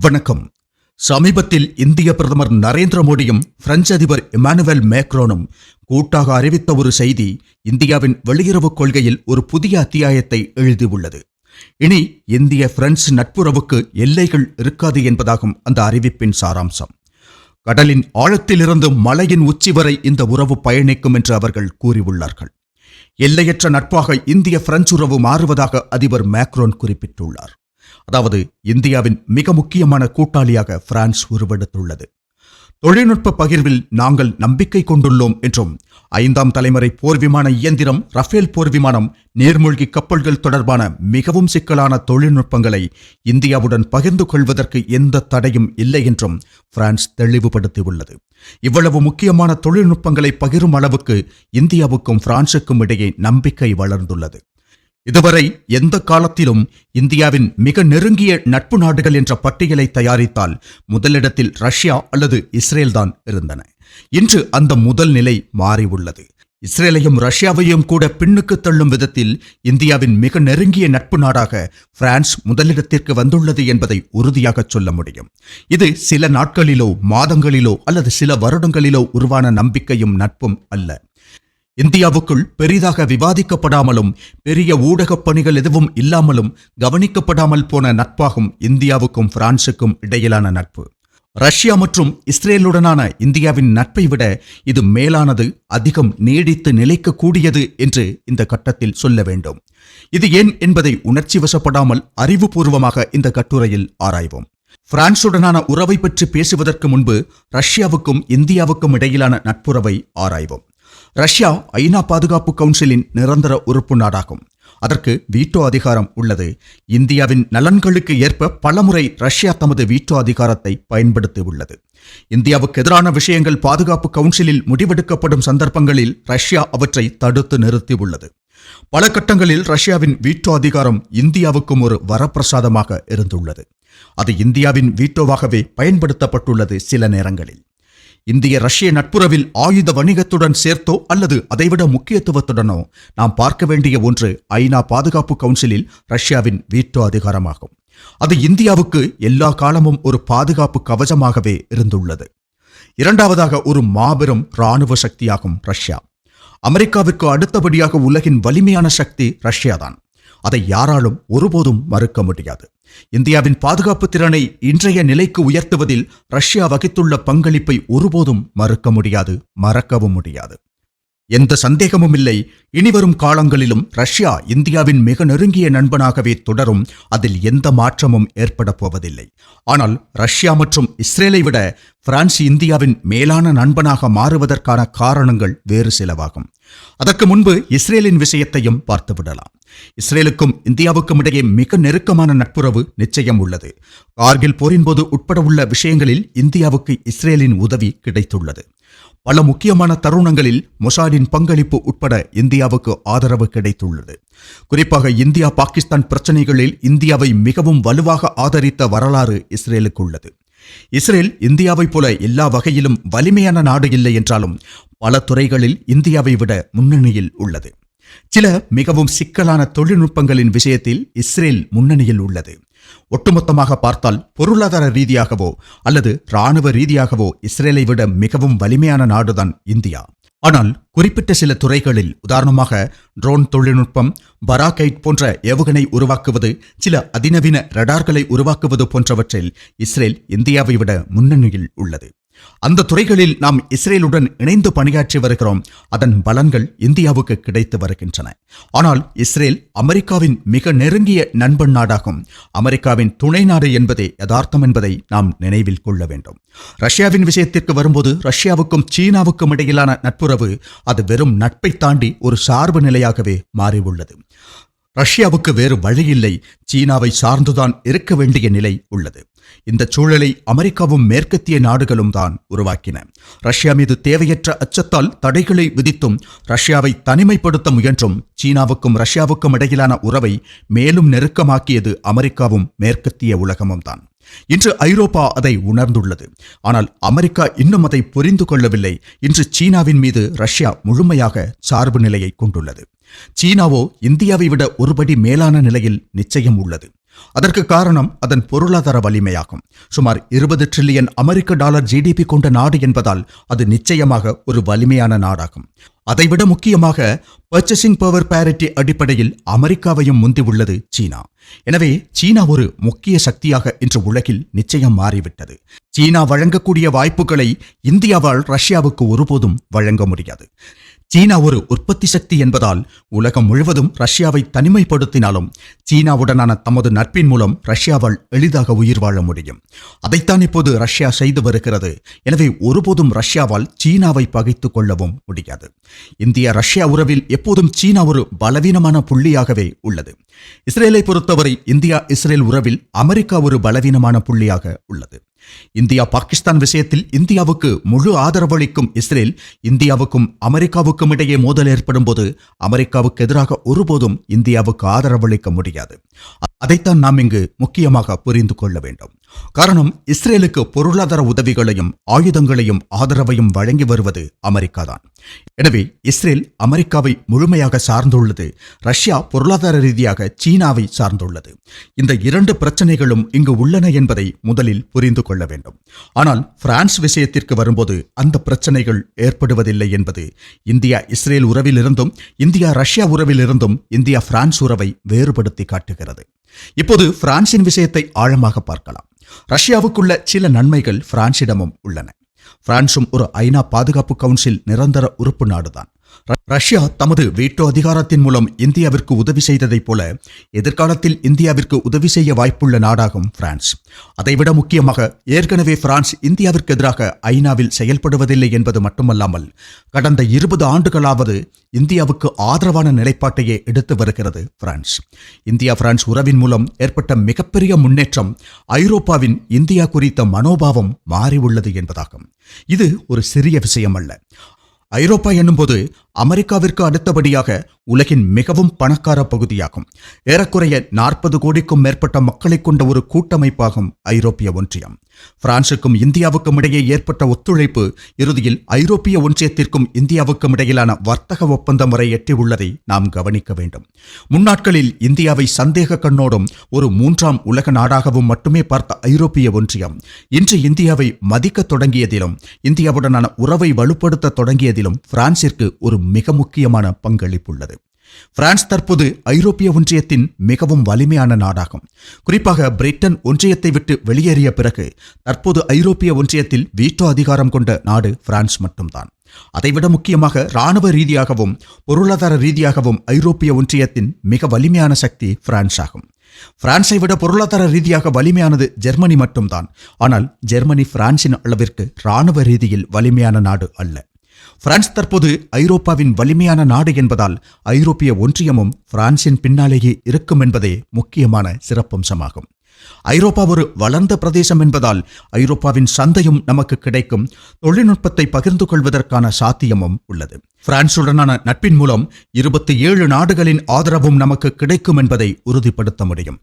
வணக்கம். சமீபத்தில் இந்திய பிரதமர் நரேந்திர மோடியும் பிரெஞ்சு அதிபர் இமானுவேல் மேக்ரோனும் கூட்டாக அறிவித்த ஒரு செய்தி இந்தியாவின் வெளியுறவுக் கொள்கையில் ஒரு புதிய அத்தியாயத்தை எழுதியுள்ளது. இனி இந்திய பிரெஞ்சு நட்புறவுக்கு எல்லைகள் இருக்காது என்பதாகும் அந்த அறிவிப்பின் சாராம்சம். கடலின் ஆழத்திலிருந்து மலையின் உச்சி வரை இந்த உறவு பயணிக்கும் என்று அவர்கள் கூறியுள்ளார்கள். எல்லையற்ற நட்பாக இந்திய பிரெஞ்சு உறவு மாறுவதாக அதிபர் மேக்ரோன் குறிப்பிட்டுள்ளார். அதாவது இந்தியாவின் மிக முக்கியமான கூட்டாளியாக பிரான்ஸ் உருவெடுத்துள்ளது. தொழில்நுட்ப பகிர்வில் நாங்கள் நம்பிக்கை கொண்டுள்ளோம் என்றும் ஐந்தாம் தலைமுறை போர் விமான இயந்திரம் ரஃபேல் போர் விமானம் நீர்மூழ்கி கப்பல்கள் தொடர்பான மிகவும் சிக்கலான தொழில்நுட்பங்களை இந்தியாவுடன் பகிர்ந்து கொள்வதற்கு எந்த தடையும் இல்லை என்றும் பிரான்ஸ் தெளிவுபடுத்தியுள்ளது. இவ்வளவு முக்கியமான தொழில்நுட்பங்களை பகிரும் அளவுக்கு இந்தியாவுக்கும் பிரான்சுக்கும் இடையே நம்பிக்கை வளர்ந்துள்ளது. இதுவரை எந்த காலத்திலும் இந்தியாவின் மிக நெருங்கிய நட்பு நாடுகள் என்ற பட்டியலை தயாரித்தால் முதலிடத்தில் ரஷ்யா அல்லது இஸ்ரேல் தான் இருந்தன. இன்று அந்த முதல் நிலை மாறியுள்ளது. இஸ்ரேலையும் ரஷ்யாவையும் கூட பின்னுக்கு தள்ளும் விதத்தில் இந்தியாவின் மிக நெருங்கிய நட்பு நாடாக பிரான்ஸ் முதலிடத்திற்கு வந்துள்ளது என்பதை உறுதியாக சொல்ல முடியும். இது சில நாட்களிலோ மாதங்களிலோ அல்லது சில வருடங்களிலோ உருவான நம்பிக்கையும் நட்பும் அல்ல. இந்தியாவுக்குள் பெரிதாக விவாதிக்கப்படாமலும் பெரிய ஊடகப் பணிகள் எதுவும் இல்லாமலும் கவனிக்கப்படாமல் போன நட்பாகும் இந்தியாவுக்கும் பிரான்சுக்கும் இடையிலான நட்பு. ரஷ்யா மற்றும் இஸ்ரேலுடனான இந்தியாவின் நட்பை விட இது மேலானது அதிகம் நீடித்து நிலைக்கக்கூடியது என்று இந்த கட்டத்தில் சொல்ல வேண்டும். இது ஏன் என்பதை உணர்ச்சி வசப்படாமல் அறிவுபூர்வமாக இந்த கட்டுரையில் ஆராய்வோம். பிரான்சுடனான உறவை பற்றி பேசுவதற்கு முன்பு ரஷ்யாவுக்கும் இந்தியாவுக்கும் இடையிலான நட்புறவை ஆராய்வோம். ரஷ்யா ஐநா பாதுகாப்பு கவுன்சிலின் நிரந்தர உறுப்பு நாடாகும். அதற்கு வீட்டோ அதிகாரம் உள்ளது. இந்தியாவின் நலன்களுக்கு ஏற்ப பலமுறை ரஷ்யா தமது வீட்டோ அதிகாரத்தை பயன்படுத்தியுள்ளது இந்தியாவுக்கு எதிரான விஷயங்கள் பாதுகாப்பு கவுன்சிலில் முடிவெடுக்கப்படும் சந்தர்ப்பங்களில் ரஷ்யா அவற்றை தடுத்து நிறுத்தியுள்ளது பல கட்டங்களில் ரஷ்யாவின் வீட்டோ அதிகாரம் இந்தியாவுக்கும் ஒரு வரப்பிரசாதமாக இருந்துள்ளது. அது இந்தியாவின் வீட்டோவாகவே பயன்படுத்தப்பட்டுள்ளது சில நேரங்களில். இந்திய ரஷ்ய நட்புறவில் ஆயுத வணிகத்துடன் சேர்த்தோ அல்லது அதைவிட முக்கியத்துவத்துடனோ? நாம் பார்க்க வேண்டிய ஒன்று ஐநா பாதுகாப்பு கவுன்சிலில் ரஷ்யாவின் வீட்டோ அதிகாரமாகும். அது இந்தியாவுக்கு எல்லா காலமும் ஒரு பாதுகாப்பு கவசமாகவே இருந்துள்ளது. இரண்டாவதாக ஒரு மாபெரும் இராணுவ சக்தியாகும் ரஷ்யா. அமெரிக்காவிற்கு அடுத்தபடியாக உலகின் வலிமையான சக்தி ரஷ்யாதான். அதை யாராலும் ஒருபோதும் மறுக்க முடியாது. இந்தியாவின் பாதுகாப்பு திறனை இன்றைய நிலைக்கு உயர்த்துவதில் ரஷ்யா வகித்துள்ள பங்களிப்பை ஒருபோதும் மறுக்க முடியாது மறக்கவும் முடியாது. எந்த சந்தேகமும் இல்லை. இனிவரும் காலங்களிலும் ரஷ்யா இந்தியாவின் மிக நெருங்கிய நண்பனாகவே தொடரும். அதில் எந்த மாற்றமும் ஏற்பட போவதில்லை. ஆனால் ரஷ்யா மற்றும் இஸ்ரேலை விட பிரான்ஸ் இந்தியாவின் மேலான நண்பனாக மாறுவதற்கான காரணங்கள் வேறு சிலவாகும். அதற்கு முன்பு இஸ்ரேலின் விஷயத்தையும் பார்த்துவிடலாம். இஸ்ரேலுக்கும் இந்தியாவுக்கும் இடையே மிக நெருக்கமான நட்புறவு நிச்சயம் உள்ளது. கார்கில் போரின் போது உட்பட உள்ள விஷயங்களில் இந்தியாவுக்கு இஸ்ரேலின் உதவி கிடைத்துள்ளது. பல முக்கியமான தருணங்களில் மொசாடின் பங்களிப்பு உட்பட இந்தியாவுக்கு ஆதரவு கிடைத்துள்ளது. குறிப்பாக இந்தியா பாகிஸ்தான் பிரச்சனைகளில் இந்தியாவை மிகவும் வலுவாக ஆதரித்த வரலாறு இஸ்ரேலுக்கு உள்ளது இஸ்ரேல் இந்தியாவைப் போல எல்லா வகையிலும் வலிமையான நாடு இல்லை என்றாலும் பல துறைகளில் இந்தியாவை விட முன்னணியில் உள்ளது. சில மிகவும் சிக்கலான தொழில்நுட்பங்களின் விஷயத்தில் இஸ்ரேல் முன்னணியில் உள்ளது. ஒட்டுமொத்தமாக பார்த்தால் பொருளாதார ரீதியாகவோ அல்லது இராணுவ ரீதியாகவோ இஸ்ரேலை விட மிகவும் வலிமையான நாடுதான் இந்தியா. ஆனால் குறிப்பிட்ட சில துறைகளில் உதாரணமாக ட்ரோன் தொழில்நுட்பம் பராகைட் போன்ற ஏவுகணை உருவாக்குவது சில அதிநவீன ரடார்களை உருவாக்குவது போன்றவற்றில் இஸ்ரேல் இந்தியாவை விட முன்னணியில் உள்ளது. அந்த துறைகளில் நாம் இஸ்ரேலுடன் இணைந்து பணியாற்றி வருகிறோம். அதன் பலன்கள் இந்தியாவுக்கு கிடைத்து வருகின்றன. ஆனால் இஸ்ரேல் அமெரிக்காவின் மிக நெருங்கிய நண்பன் நாடாகும். அமெரிக்காவின் துணை நாடு என்பதே யதார்த்தம் என்பதை நாம் நினைவில் கொள்ள வேண்டும். ரஷ்யாவின் விஷயத்திற்கு வரும்போது ரஷ்யாவுக்கும் சீனாவுக்கும் இடையிலான நட்புறவு அது வெறும் நட்பை தாண்டி ஒரு சார்பு நிலையாகவே மாறியுள்ளது. ரஷ்யாவுக்கு வேறு வழியில்லை சீனாவை சார்ந்துதான் இருக்க வேண்டிய நிலை உள்ளது. இந்த சூழலை அமெரிக்காவும் மேற்கத்திய நாடுகளும் தான் உருவாக்கின. ரஷ்யா மீது தேவையற்ற அச்சத்தால் தடைகளை விதித்தும் ரஷ்யாவை தனிமைப்படுத்த முயன்றும் சீனாவுக்கும் ரஷ்யாவுக்கும் இடையிலான உறவை மேலும் நெருக்கமாக்கியது அமெரிக்காவும் மேற்கத்திய உலகமும் தான். இன்று ஐரோப்பா அதை உணர்ந்துள்ளது. ஆனால் அமெரிக்கா இன்னும் அதை புரிந்து கொள்ளவில்லை. இன்று சீனாவின் மீது ரஷ்யா முழுமையாக சார்பு நிலையை கொண்டுள்ளது. சீனாவோ இந்தியாவை விட ஒருபடி மேலான நிலையில் நிச்சயம் உள்ளது. அதற்கு காரணம் அதன் பொருளாதார வலிமையாகும். சுமார் இருபது ட்ரில்லியன் அமெரிக்க டாலர் ஜிடிபி கொண்ட நாடு என்பதால் அது நிச்சயமாக ஒரு வலிமையான நாடாகும். அதைவிட முக்கியமாக பர்ச்சேசிங் பவர் பேரிட்டி அடிப்படையில் அமெரிக்காவையும் முந்தி உள்ளது சீனா. எனவே சீனா ஒரு முக்கிய சக்தியாக இன்று உலகில் நிச்சயம் மாறிவிட்டது. சீனா வழங்கக்கூடிய வாய்ப்புகளை இந்தியாவால் ரஷ்யாவுக்கு ஒருபோதும் வழங்க முடியாது. சீனா ஒரு உற்பத்தி சக்தி என்பதால் உலகம் முழுவதும் ரஷ்யாவை தனிமைப்படுத்தினாலும் சீனாவுடனான தமது நட்பின் மூலம் ரஷ்யாவால் எளிதாக உயிர் வாழ முடியும். அதைத்தான் இப்போது ரஷ்யா செய்து வருகிறது. எனவே ஒருபோதும் ரஷ்யாவால் சீனாவை பகைத்துக் கொள்ளவும் முடியாது. இந்திய ரஷ்யா உறவில் எப்போதும் சீனா ஒரு பலவீனமான புள்ளியாகவே உள்ளது. இஸ்ரேலை பொறுத்தவரை இந்தியா இஸ்ரேல் உறவில் அமெரிக்கா ஒரு பலவீனமான புள்ளியாக உள்ளது. இந்தியா பாகிஸ்தான் விஷயத்தில் இந்தியாவுக்கு முழு ஆதரவளிக்கும் இஸ்ரேல் இந்தியாவுக்கும் அமெரிக்காவுக்கும் இடையே மோதல் ஏற்படும் போது அமெரிக்காவுக்கு எதிராக ஒருபோதும் இந்தியாவுக்கு ஆதரவளிக்க முடியாது. அதைத்தான் நாம் இங்கு முக்கியமாக புரிந்து கொள்ள வேண்டும். காரணம் இஸ்ரேலுக்கு பொருளாதார உதவிகளையும் ஆயுதங்களையும் ஆதரவையும் வழங்கி வருவது அமெரிக்கா தான் எனவே இஸ்ரேல் அமெரிக்காவை முழுமையாக சார்ந்துள்ளது. ரஷ்யா பொருளாதார ரீதியாக சீனாவை சார்ந்துள்ளது. இந்த இரண்டு பிரச்சனைகளும் இங்கு உள்ளன என்பதை முதலில் புரிந்து கொள்ள வேண்டும். ஆனால் பிரான்ஸ் விஷயத்திற்கு வரும்போது அந்த பிரச்சனைகள் ஏற்படுவதில்லை என்பது இந்தியா இஸ்ரேல் உறவிலிருந்தும் இந்தியா ரஷ்யா உறவிலிருந்தும் இந்தியா பிரான்ஸ் உறவை வேறுபடுத்தி காட்டுகிறது. இப்போது பிரான்சின் விஷயத்தை ஆழமாக பார்க்கலாம். ரஷ்யாவுக்குள்ள சில நன்மைகள் பிரான்சிடமும் உள்ளன. பிரான்சும் ஒரு ஐநா பாதுகாப்பு கவுன்சில் நிரந்தர உறுப்பு நாடுதான். ரஷ்யா தமது வீட்டோ அதிகாரத்தின் மூலம் இந்தியாவிற்கு உதவி செய்ததைப் போல எதிர்காலத்தில் இந்தியாவிற்கு உதவி செய்ய வாய்ப்புள்ள நாடாகும் பிரான்ஸ். அதைவிட முக்கியமாக ஏற்கனவே பிரான்ஸ் இந்தியாவிற்கு எதிராக ஐநாவில் செயல்படுவதில்லை என்பது மட்டுமல்லாமல் கடந்த இருபது ஆண்டுகளாவது இந்தியாவுக்கு ஆதரவான நிலைப்பாட்டையே எடுத்து வருகிறது பிரான்ஸ். இந்தியா பிரான்ஸ் உறவின் மூலம் ஏற்பட்ட மிகப்பெரிய முன்னேற்றம் ஐரோப்பாவின் இந்தியா குறித்த மனோபாவம் மாறி உள்ளது என்பதாகும். இது ஒரு சிறிய விஷயம் அல்ல ஐரோப்பா என்னும்போது அமெரிக்காவிற்கு அடுத்தபடியாக உலகின் மிகவும் பணக்கார பகுதியாகும். ஏறக்குறைய நாற்பது கோடிக்கும் மேற்பட்ட மக்களை கொண்ட ஒரு கூட்டமைப்பாகும் ஐரோப்பிய ஒன்றியம். பிரான்சுக்கும் இந்தியாவுக்கும் இடையே ஏற்பட்ட ஒத்துழைப்பு இறுதியில் ஐரோப்பிய ஒன்றியத்திற்கும் இந்தியாவுக்கும் இடையிலான வர்த்தக ஒப்பந்தம் வரை எட்டியுள்ளதை நாம் கவனிக்க வேண்டும். முன்னாட்களில் இந்தியாவை சந்தேக கண்ணோடும் ஒரு மூன்றாம் உலக நாடாகவும் மட்டுமே பார்த்த ஐரோப்பிய ஒன்றியம் இன்று இந்தியாவை மதிக்க தொடங்கியதிலும் இந்தியாவுடனான உறவை வலுப்படுத்த தொடங்கியதிலும் பிரான்சிற்கு ஒரு மிக முக்கியமான பங்களிப்புள்ளது. பிரான்ஸ் தற்போது ஐரோப்பிய ஒன்றியத்தின் மிகவும் வலிமையான நாடாகும். குறிப்பாக பிரிட்டன் ஒன்றியத்தை விட்டு வெளியேறிய பிறகு தற்போது ஐரோப்பிய ஒன்றியத்தில் வீட்டோ அதிகாரம் கொண்ட நாடு பிரான்ஸ் மட்டும்தான். அதைவிட முக்கியமாக இராணுவ ரீதியாகவும் பொருளாதார ரீதியாகவும் ஐரோப்பிய ஒன்றியத்தின் மிக வலிமையான சக்தி பிரான்ஸ் ஆகும். பிரான்ஸை விட பொருளாதார ரீதியாக வலிமையானது ஜெர்மனி மட்டும்தான். ஆனால் ஜெர்மனி பிரான்சின் அளவிற்கு இராணுவ ரீதியில் வலிமையான நாடு அல்ல. பிரான்ஸ் தற்போது ஐரோப்பாவின் வலிமையான நாடு என்பதால் ஐரோப்பிய ஒன்றியமும் பிரான்சின் பின்னாலேயே இருக்கும் என்பதே முக்கியமான சிறப்பம்சமாகும். ஐரோப்பா ஒரு வளர்ந்த பிரதேசம் என்பதால் ஐரோப்பாவின் சந்தையும் நமக்கு கிடைக்கும். தொழில்நுட்பத்தை பகிர்ந்து கொள்வதற்கான சாத்தியமும் உள்ளது. பிரான்சுடனான நட்பின் மூலம் இருபத்தி ஏழு நாடுகளின் ஆதரவும் நமக்கு கிடைக்கும் என்பதை உறுதிப்படுத்த முடியும்.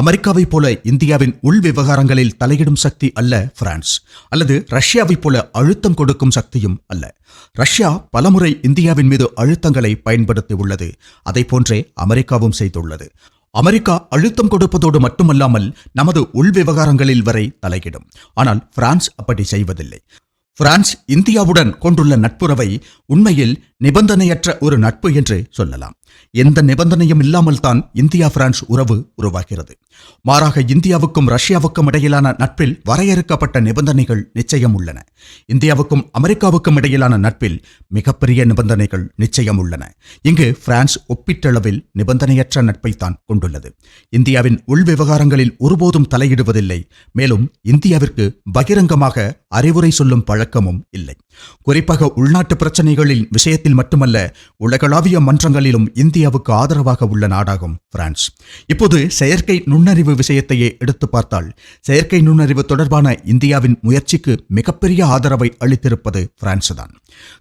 அமெரிக்காவைப் போல இந்தியாவின் உள் விவகாரங்களில் தலையிடும் சக்தி அல்ல பிரான்ஸ். அல்லது ரஷ்யாவைப் போல அழுத்தம் கொடுக்கும் சக்தியும் அல்ல. ரஷ்யா பலமுறை இந்தியாவின் மீது அழுத்தங்களை பயன்படுத்தி உள்ளது அதை போன்றே அமெரிக்காவும் செய்துள்ளது. அமெரிக்கா அழுத்தம் கொடுப்பதோடு மட்டுமல்லாமல் நமது உள் விவகாரங்களில் வரை தலையிடும். ஆனால் பிரான்ஸ் அப்படி செய்வதில்லை. பிரான்ஸ் இந்தியாவுடன் கொண்டுள்ள நட்புறவை உண்மையில் நிபந்தனையற்ற ஒரு நட்பு என்று சொல்லலாம். எந்த நிபந்தனையும் இல்லாமல் தான் இந்தியா பிரான்ஸ் உறவு உருவாகிறது. மாறாக இந்தியாவுக்கும் ரஷ்யாவுக்கும் இடையிலான நட்பில் வரையறுக்கப்பட்ட நிபந்தனைகள் நிச்சயம் உள்ளன. இந்தியாவுக்கும் அமெரிக்காவுக்கும் இடையிலான நட்பில் மிகப்பெரிய நிபந்தனைகள் நிச்சயம் உள்ளன. இங்கு பிரான்ஸ் ஒப்பீட்டளவில் நிபந்தனையற்ற நட்பை தான் கொண்டுள்ளது. இந்தியாவின் உள் விவகாரங்களில் ஒருபோதும் தலையிடுவதில்லை. மேலும் இந்தியாவிற்கு பகிரங்கமாக அறிவுரை சொல்லும் பழக்கமும் இல்லை. குறிப்பாக உள்நாட்டு பிரச்சனைகளில் விஷயத்தில் மட்டுமல்ல உலகளாவிய மன்றங்களிலும் இந்தியாவுக்கு ஆதரவாக உள்ள நாடாகும் பிரான்ஸ். இப்போது செயற்கை நுண்ணறிவு விஷயத்தையே எடுத்து பார்த்தால் செயற்கை நுண்ணறிவு தொடர்பான இந்தியாவின் முயற்சிக்கு மிகப்பெரிய ஆதரவை அளித்திருப்பது பிரான்ஸ் தான்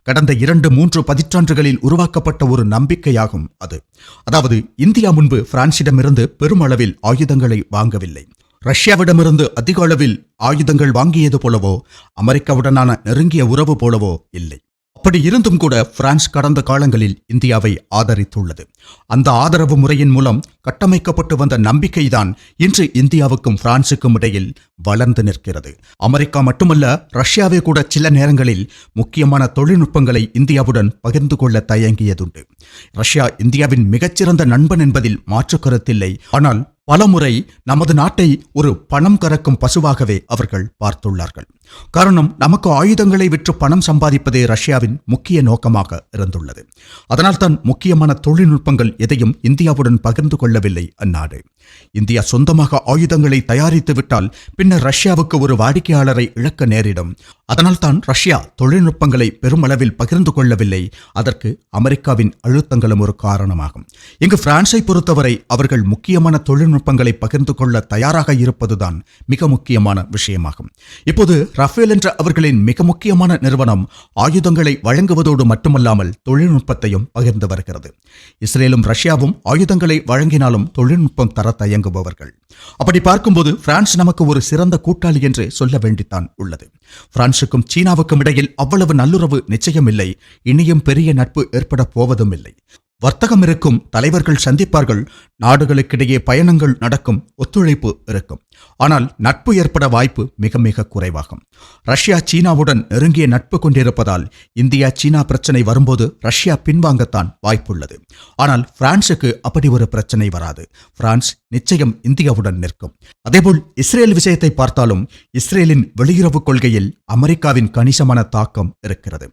கடந்த இரண்டு மூன்று பதிற்றாண்டுகளில் உருவாக்கப்பட்ட ஒரு நம்பிக்கையாகும் அது. அதாவது இந்தியா முன்பு பிரான்சிடமிருந்து பெருமளவில் ஆயுதங்களை வாங்கவில்லை. ரஷ்யாவிடமிருந்து அதிக அளவில் ஆயுதங்கள் வாங்கியது போலவோ அமெரிக்காவுடனான நெருங்கிய உறவு போலவோ இல்லை. அப்படி இருந்தும் கூட பிரான்ஸ் கடந்த காலங்களில் இந்தியாவை ஆதரித்துள்ளது. அந்த ஆதரவு முறையின் மூலம் கட்டமைக்கப்பட்டு வந்த நம்பிக்கைதான் இன்று இந்தியாவுக்கும் பிரான்சுக்கும் இடையில் வளர்ந்து நிற்கிறது. அமெரிக்கா மட்டுமல்ல ரஷ்யாவே கூட சில நேரங்களில் முக்கியமான தொழில்நுட்பங்களை இந்தியாவுடன் பகிர்ந்து கொள்ள தயங்கியதுண்டு. ரஷ்யா இந்தியாவின் மிகச்சிறந்த நண்பன் என்பதில் மாற்று கருத்தில்லை. ஆனால் பலமுறை நமது நாட்டை ஒரு பணம் கறக்கும் பசுவாகவே அவர்கள் பார்த்துள்ளார்கள். காரணம் நமக்கு ஆயுதங்களை விற்று பணம் சம்பாதிப்பதே ரஷ்யாவின் முக்கிய நோக்கமாக இருந்துள்ளது. அதனால்தான் முக்கியமான தொழில்நுட்பங்கள் எதையும் இந்தியாவுடன் பகிர்ந்து கொள்ளவில்லை அந்நாடு. இந்தியா சொந்தமாக ஆயுதங்களை தயாரித்து விட்டால் பின்னர் ரஷ்யாவுக்கு ஒரு வாடிக்கையாளரை இழக்க நேரிடும். அதனால்தான் ரஷ்யா தொழில்நுட்பங்களை பெருமளவில் பகிர்ந்து கொள்ளவில்லை. அதற்கு அமெரிக்காவின் அழுத்தங்களும் ஒரு காரணமாகும். இங்கு பிரான்ஸை பொறுத்தவரை அவர்கள் முக்கியமான தொழில்நுட்பங்களை பகிர்ந்து கொள்ள தயாராக இருப்பதுதான் மிக முக்கியமான விஷயமாகும். இப்போது ரஃபேல் என்ற அவர்களின் மிக முக்கியமான நிறுவனம் ஆயுதங்களை வழங்குவதோடு மட்டுமல்லாமல் தொழில்நுட்பத்தையும் பகிர்ந்து வருகிறது. இஸ்ரேலும் ரஷ்யாவும் ஆயுதங்களை வழங்கினாலும் தொழில்நுட்பம் தர தயங்குபவர்கள். அப்படி பார்க்கும்போது பிரான்ஸ் நமக்கு ஒரு சிறந்த கூட்டாளி என்று சொல்ல வேண்டித்தான் உள்ளது. பிரான்சுக்கும் சீனாவுக்கும் இடையில் அவ்வளவு நல்லுறவு நிச்சயமில்லை. இனியும் பெரிய நட்பு ஏற்பட போவதும் இல்லை வர்த்தகம் இருக்கும் தலைவர்கள் சந்திப்பார்கள். நாடுகளுக்கிடையே பயணங்கள் நடக்கும். ஒத்துழைப்பு இருக்கும். ஆனால் நட்பு ஏற்பட வாய்ப்பு மிக மிக குறைவாகும். ரஷ்யா சீனாவுடன் நெருங்கிய நட்பு கொண்டிருப்பதால் இந்தியா சீனா பிரச்சனை வரும்போது ரஷ்யா பின்வாங்கத்தான் வாய்ப்புள்ளது. ஆனால் பிரான்சுக்கு அப்படி ஒரு பிரச்சனை வராது. பிரான்ஸ் நிச்சயம் இந்தியாவுடன் நிற்கும். அதேபோல் இஸ்ரேல் விஷயத்தை பார்த்தாலும் இஸ்ரேலின் வெளியுறவு கொள்கையில் அமெரிக்காவின் கணிசமான தாக்கம் இருக்கிறது.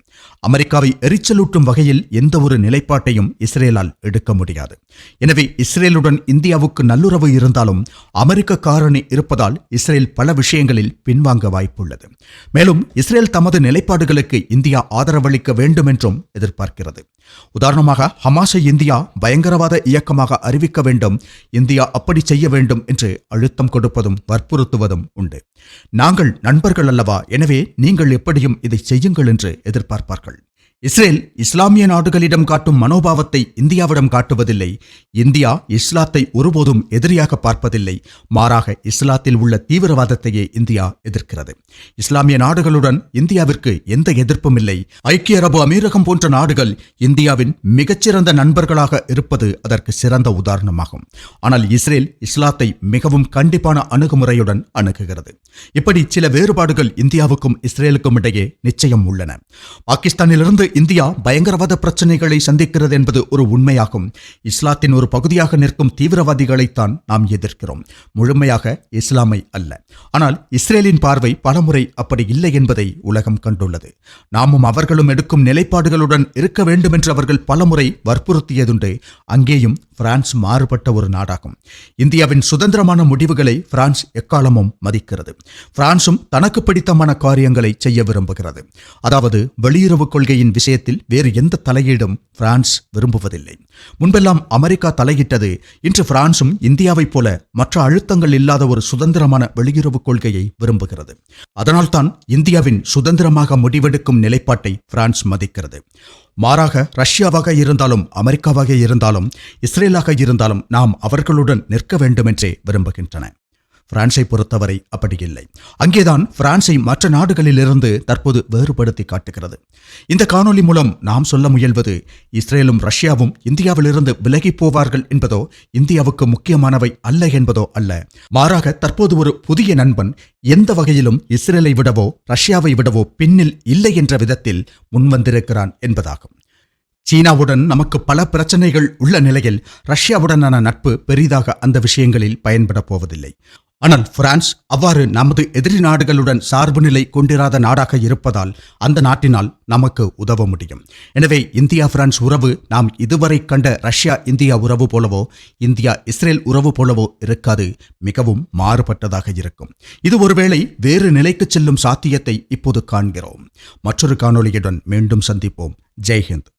அமெரிக்காவை எரிச்சலூட்டும் வகையில் எந்த ஒரு நிலைப்பாட்டையும் இஸ்ரேலால் எடுக்க முடியாது. எனவே இஸ்ரேலுடன் இந்தியாவுக்கு நல்லுறவு இருந்தாலும் அமெரிக்க காரணி இருப்பதால் இஸ்ரேல் பல விஷயங்களில் பின்வாங்க வாய்ப்புள்ளது. மேலும் இஸ்ரேல் தமது நிலைப்பாடுகளுக்கு இந்தியா ஆதரவளிக்க வேண்டும் என்றும் எதிர்பார்க்கிறது. உதாரணமாக ஹமாஸை இந்தியா பயங்கரவாத இயக்கமாக அறிவிக்க வேண்டும் இந்தியா அப்படி செய்ய வேண்டும் என்று அழுத்தம் கொடுப்பதும் வற்புறுத்துவதும் உண்டு. நாங்கள் நண்பர்கள் அல்லவா? எனவே நீங்கள் எப்படியும் இதை செய்யுங்கள் என்று எதிர்பார்ப்பார்கள். இஸ்ரேல் இஸ்லாமிய நாடுகளிடம் காட்டும் மனோபாவத்தை இந்தியாவிடம் காட்டுவதில்லை. இந்தியா இஸ்லாத்தை ஒருபோதும் எதிரியாக பார்ப்பதில்லை. மாறாக இஸ்லாத்தில் உள்ள தீவிரவாதத்தையே இந்தியா எதிர்க்கிறது. இஸ்லாமிய நாடுகளுடன் இந்தியாவிற்கு எந்த எதிர்ப்பும் இல்லை. ஐக்கிய அரபு அமீரகம் போன்ற நாடுகள் இந்தியாவின் மிகச்சிறந்த நண்பர்களாக இருப்பது அதற்கு சிறந்த உதாரணமாகும். ஆனால் இஸ்ரேல் இஸ்லாத்தை மிகவும் கண்டிப்பான அணுகுமுறையுடன் அணுகுகிறது. இப்படி சில வேறுபாடுகள் இந்தியாவுக்கும் இஸ்ரேலுக்கும் இடையே நிச்சயம் உள்ளன. பாகிஸ்தானிலிருந்து இந்தியா பயங்கரவாத பிரச்சனைகளை சந்திக்கிறது என்பது ஒரு உண்மையாகும். இஸ்லாத்தின் ஒரு பகுதியாக நிற்கும் தீவிரவாதிகளைத்தான் நாம் எதிர்க்கிறோம். முழுமையாக இஸ்லாமை அல்ல. ஆனால் இஸ்ரேலின் பார்வை பலமுறை அப்படி இல்லை என்பதை உலகம் கண்டுள்ளது. நாமும் அவர்களும் எடுக்கும் நிலைப்பாடுகளுடன் இருக்க வேண்டும் என்று அவர்கள் பலமுறை வற்புறுத்தியதுண்டு. அங்கேயும் பிரான்ஸ் மாறுபட்ட ஒரு நாடாகும். இந்தியாவின் சுதந்திரமான முடிவுகளை பிரான்ஸ் எக்காலமும் மதிக்கிறது. பிரான்சும் தனக்கு பிடித்தமான காரியங்களை செய்ய விரும்புகிறது. அதாவது வெளியுறவு கொள்கையின் விஷயத்தில் வேறு எந்த தலையீடும் பிரான்ஸ் விரும்புவதில்லை. முன்பெல்லாம் அமெரிக்கா தலையிட்டது இன்று பிரான்சும் இந்தியாவைப் போல மற்ற அழுத்தங்கள் இல்லாத ஒரு சுதந்திரமான வெளியுறவு கொள்கையை விரும்புகிறது. அதனால்தான் இந்தியாவின் சுதந்திரமாக முடிவெடுக்கும் நிலைப்பாட்டை பிரான்ஸ் மதிக்கிறது. மாறாக ரஷ்யாவாக இருந்தாலும் அமெரிக்காவாக இருந்தாலும் இஸ்ரேலாக இருந்தாலும் நாம் அவர்களுடன் நிற்க வேண்டுமென்றே விரும்புகின்றன. பிரான்ஸை பொறுத்தவரை அப்படி இல்லை. அங்கேதான் பிரான்ஸை மற்ற நாடுகளிலிருந்து தற்போது வேறுபடுத்தி காட்டுகிறது. இந்த காணொலி மூலம் நாம் சொல்ல முயல்வது இஸ்ரேலும் ரஷ்யாவும் இந்தியாவிலிருந்து விலகி போவார்கள் என்பதோ இந்தியாவுக்கு முக்கியமானவை அல்ல என்பதோ அல்ல. மாறாக தற்போது ஒரு புதிய நண்பன் எந்த வகையிலும் இஸ்ரேலை விடவோ ரஷ்யாவை விடவோ பின்னில் இல்லை என்ற விதத்தில் முன்வந்திருக்கிறான் என்பதாகும். சீனாவுடன் நமக்கு பல பிரச்சனைகள் உள்ள நிலையில் ரஷ்யாவுடனான நட்பு பெரிதாக அந்த விஷயங்களில் பயன்பட போவதில்லை. ஆனால் பிரான்ஸ் அவ்வாறு நமது எதிரி நாடுகளுடன் சார்பு நிலை கொண்டிராத நாடாக இருப்பதால் அந்த நாட்டினால் நமக்கு உதவ முடியும். எனவே இந்தியா பிரான்ஸ் உறவு நாம் இதுவரை கண்ட ரஷ்யா இந்தியா உறவு போலவோ இந்தியா இஸ்ரேல் உறவு போலவோ இருக்காது மிகவும் மாறுபட்டதாக இருக்கும். இது ஒருவேளை வேறு நிலைக்கு செல்லும் சாத்தியத்தை இப்போது காண்கிறோம். மற்றொரு காணொலியுடன் மீண்டும் சந்திப்போம். ஜெய்ஹிந்த்.